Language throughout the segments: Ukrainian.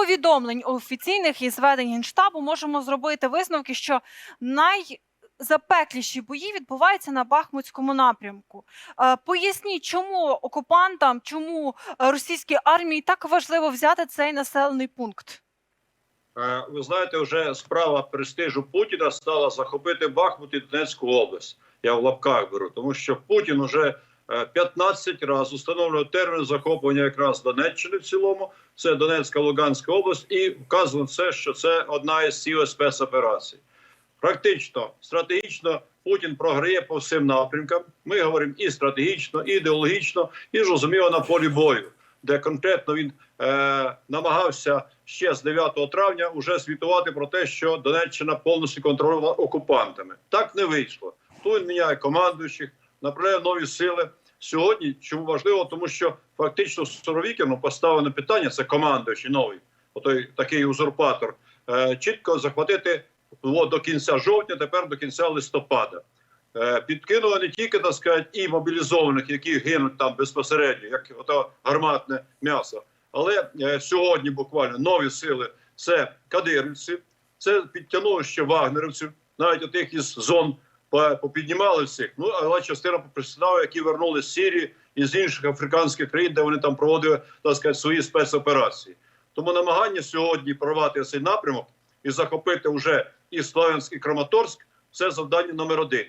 повідомлень офіційних і зведень генштабу можемо зробити висновки, що найзапекліші бої відбуваються на Бахмутському напрямку. Е, Поясніть, чому окупантам, чому е, російській армії так важливо взяти цей населений пункт? Е, Ви знаєте, вже справа престижу Путіна стала захопити Бахмут і Донецьку область. Я в лапках беру, тому що Путін уже 15 разів установлював термін захоплення якраз Донеччини в цілому. Це Донецька Луганська область, і вказано це, що це одна із цілей спецоперацій. Практично стратегічно Путін програє по всім напрямкам. Ми говоримо і стратегічно, і ідеологічно, і зрозуміло на полі бою, де конкретно він е, намагався ще з 9 травня уже звітувати про те, що Донеччина повністю контрольована окупантами. Так не вийшло. То він міняє командуючих, направляє нові сили. Сьогодні чому важливо, тому що фактично Суровікіну поставлене питання це командуючий новий, отой такий узурпатор, е, чітко захватити було до кінця жовтня, тепер до кінця листопада. Е, Підкинули не тільки так сказати, і мобілізованих, які гинуть там безпосередньо, як ото гарматне м'ясо. Але е, сьогодні буквально нові сили це кадирівці, це підтягнули ще вагнерівців, навіть отих із зон попіднімали всіх. Ну але частина присідала, які вернули з Сирії і з інших африканських країн, де вони там проводили так сказати, свої спецоперації. Тому намагання сьогодні прорвати цей напрямок і захопити вже і Слов'янськ, і Краматорськ це завдання номер один.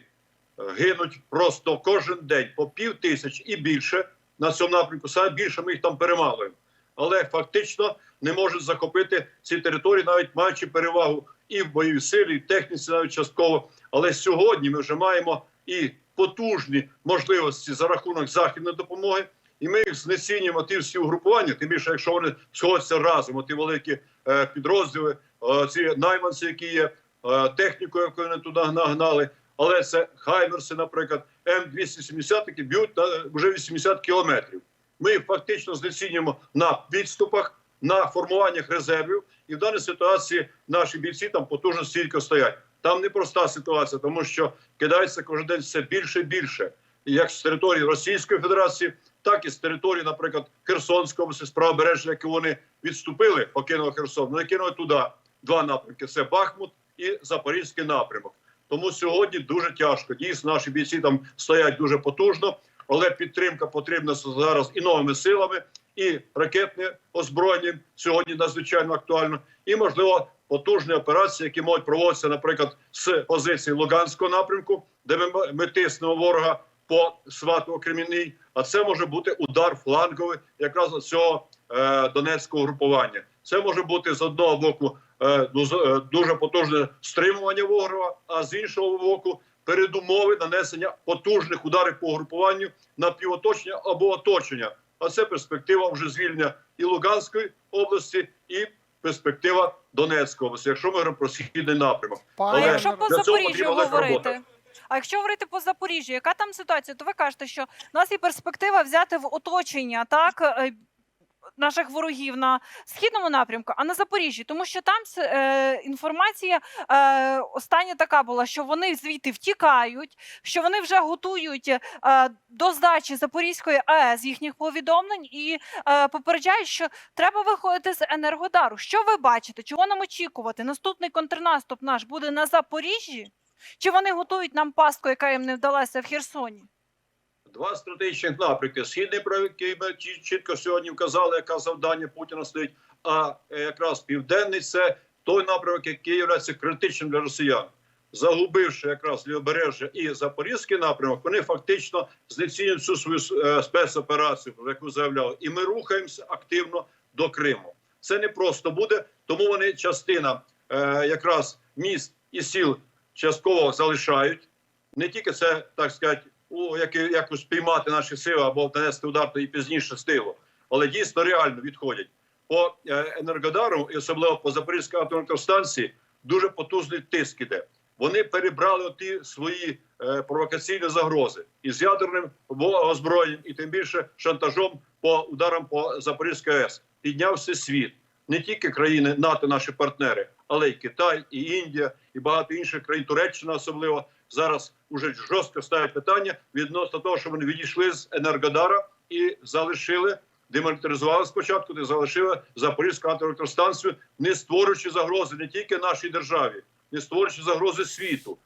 Е, Гинуть просто кожен день по пів тисяч і більше на цьому напрямку. Саме більше ми їх там перемалуємо. Але фактично не можуть захопити ці території, навіть маючи перевагу і в бойовій силі, і в техніці, навіть частково. Але сьогодні ми вже маємо і потужні можливості за рахунок західної допомоги. І ми їх знецінюємо ті всі угрупування, тим більше, якщо вони сходяться разом, ті великі е, підрозділи, е, ці найманці, які є, е, техніку, яку вони туди нагнали. Але це Хаймерси, наприклад, М270, які б'ють на вже 80 кілометрів. Ми їх фактично знецінюємо на підступах, на формуваннях резервів. І в даній ситуації наші бійці там потужно стільки стоять. Там непроста ситуація, тому що кидається кожен день все більше і більше. Як з території Російської Федерації, так і з території, наприклад, Херсонської області, з правобережжя, які вони відступили, покинули Херсон. Вони кинули туди два напрямки: це Бахмут і Запорізький напрямок. Тому сьогодні дуже тяжко. Дійсно, наші бійці там стоять дуже потужно, але підтримка потрібна зараз і новими силами, і ракетне озброєння сьогодні надзвичайно актуально, і можливо потужні операції, які можуть проводитися, наприклад, з позиції Луганського напрямку, де ми, ми тиснемо ворога по свату Кремінній. А це може бути удар фланговий якраз цього е, донецького групування. Це може бути з одного боку е, ну, е, дуже потужне стримування ворога, а з іншого боку, передумови нанесення потужних ударів по групуванню на півоточення або оточення. А це перспектива вже звільнення і Луганської області, і перспектива Донецької області, якщо ми говоримо про східний напрямок. А Але якщо по для цього Запоріжжю потрібна говорити? робота. А якщо говорити по Запоріжжю, яка там ситуація? То ви кажете, що у нас є перспектива взяти в оточення так е, наших ворогів на східному напрямку, а на Запоріжжі, тому що там е, інформація е, остання така була, що вони звідти втікають, що вони вже готують е, до здачі Запорізької АЕС їхніх повідомлень і е, попереджають, що треба виходити з енергодару. Що ви бачите? Чого нам очікувати? Наступний контрнаступ наш буде на Запоріжжі? Чи вони готують нам пастку, яка їм не вдалася в Херсоні? Два стратегічних напрямки: східний про який ми чітко сьогодні вказали, яке завдання Путіна стоїть. А е, якраз південний це той напрямок, який є критичним для росіян. Загубивши якраз лівобережжя і запорізький напрямок, вони фактично знецінюють всю свою е, спецоперацію, про яку заявляли, і ми рухаємося активно до Криму. Це не просто буде, тому вони частина е, якраз міст і сіл частково залишають. Не тільки це так сказати, у як, якось спіймати наші сили або нанести удар то і пізніше з тилу, але дійсно реально відходять по е, енергодару, і особливо по Запорізькій атомелектростанції, дуже потужний тиск іде. Вони перебрали ті свої е, провокаційні загрози із ядерним озброєнням, і тим більше шантажом по ударам по Запорізькій АЕС. Піднявся світ не тільки країни НАТО, наші партнери, але й Китай, і Індія, і багато інших країн, Туреччина особливо зараз уже жорстко ставить питання відносно того, що вони відійшли з Енергодара і залишили демілітаризували спочатку, де залишили Запорізьку атомелектростанцію, не створюючи загрози не тільки нашій державі, не створюючи загрози світу.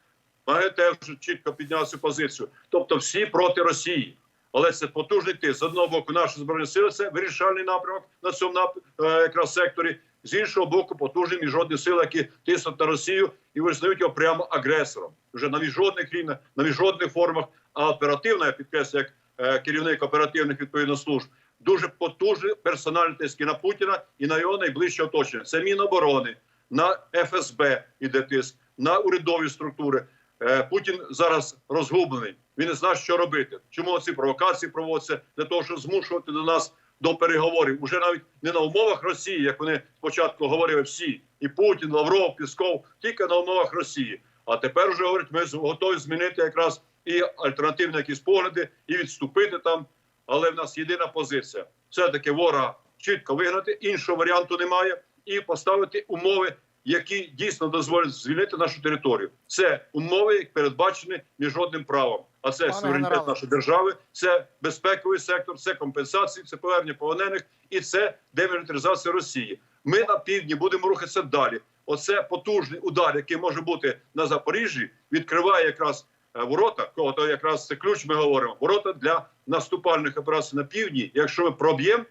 МАГАТЕ вже чітко підняв цю позицію. Тобто всі проти Росії. Але це потужний тиск. З одного боку, наші збройні сили це вирішальний напрямок на цьому е, якраз секторі. З іншого боку, потужні міжнародні сили, які тиснуть на Росію і визнають його прямо агресором. Вже на міжнародних рівнях, на міжнародних формах. А оперативна, я підкреслю, як е, керівник оперативних відповідно служб, дуже потужні персональні тиски на Путіна і на його найближче оточення. Це Міноборони, на ФСБ іде тиск, на урядові структури. Е, Путін зараз розгублений. Він не знає, що робити. Чому ці провокації проводяться для того, щоб змушувати до нас до переговорів? Уже навіть не на умовах Росії, як вони спочатку говорили всі, і Путін, Лавров, Пісков, тільки на умовах Росії. А тепер вже говорять, ми готові змінити якраз і альтернативні якісь погляди, і відступити там. Але в нас єдина позиція: все таки ворога чітко вигнати, іншого варіанту немає, і поставити умови які дійсно дозволять звільнити нашу територію. Це умови, які передбачені міжнародним правом. А це Пане суверенітет генерале. нашої держави, це безпековий сектор, це компенсації, це повернення полонених і це демілітаризація Росії. Ми на півдні будемо рухатися далі. Оце потужний удар, який може бути на Запоріжжі, відкриває якраз е, ворота. Кого то якраз це ключ. Ми говоримо. Ворота для наступальних операцій на півдні. Якщо ми проб'ємо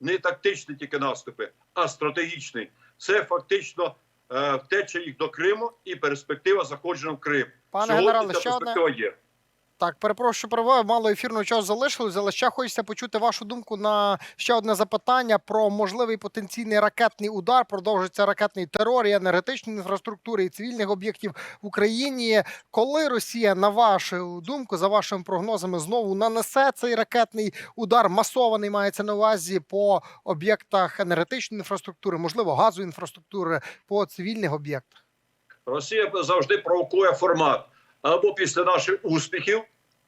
не тактичні тільки наступи, а стратегічний. Це фактично е, втеча їх до Криму і перспектива заходження в Крим. Пане Сьогодні генерале, ця ще одне перспектива є. Так, перепрошую, перебуваю, мало ефірного часу залишилось, але ще хочеться почути вашу думку на ще одне запитання про можливий потенційний ракетний удар. Продовжується ракетний терор і енергетичної інфраструктури і цивільних об'єктів в Україні. Коли Росія, на вашу думку, за вашими прогнозами, знову нанесе цей ракетний удар, масований мається на увазі по об'єктах енергетичної інфраструктури, можливо, газової інфраструктури, по цивільних об'єктах? Росія завжди провокує формат або після наших успіхів,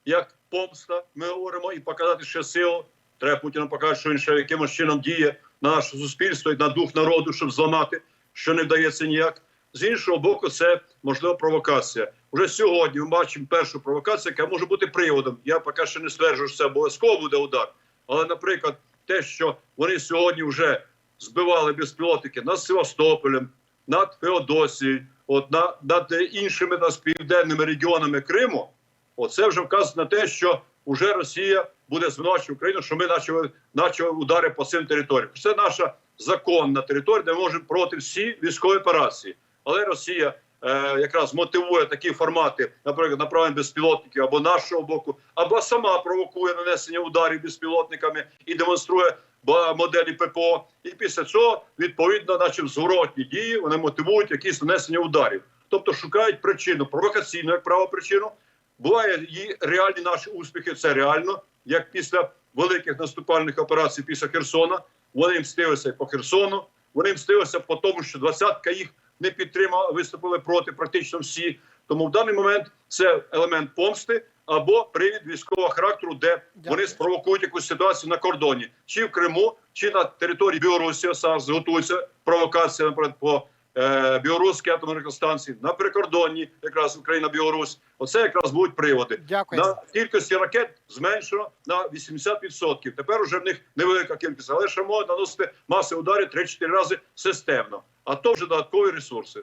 як помста, ми говоримо, і показати ще силу. Треба Путіну показати, що він ще якимось чином діє на наше суспільство і на дух народу, щоб зламати, що не вдається ніяк. З іншого боку, це можливо провокація. Уже сьогодні ми бачимо першу провокацію, яка може бути приводом. Я поки що не стверджую, що це обов'язково буде удар. Але, наприклад, те, що вони сьогодні вже збивали безпілотники над Севастополем, над Феодосією, от на, над іншими нас південними регіонами Криму, оце вже вказує на те, що вже Росія буде звинувачувати Україну, що ми почали, почали удари по цим територіям. Це наша законна територія, де ми можемо проти всі військові операції. Але Росія е, якраз мотивує такі формати, наприклад, направлення безпілотників або нашого боку, або сама провокує нанесення ударів безпілотниками і демонструє моделі ППО. І після цього відповідно, наче в зворотні дії, вони мотивують якісь нанесення ударів. Тобто шукають причину, провокаційну, як право причину. Буває і реальні наші успіхи. Це реально, як після великих наступальних операцій після Херсона. Вони мстилися по Херсону. Вони мстилися по тому, що двадцятка їх не підтримала, виступили проти практично всі. Тому в даний момент це елемент помсти або привід військового характеру, де Дякую. вони спровокують якусь ситуацію на кордоні, чи в Криму, чи на території Білорусі. САРС готується провокація, наприклад, по е, білоруській атомній електростанції на прикордонні, якраз Україна, Білорусь. Оце якраз будуть приводи. Дякую. На кількості ракет зменшено на 80%. Тепер уже в них невелика кількість, але ще можуть наносити маси ударів 3-4 рази системно. А то вже додаткові ресурси.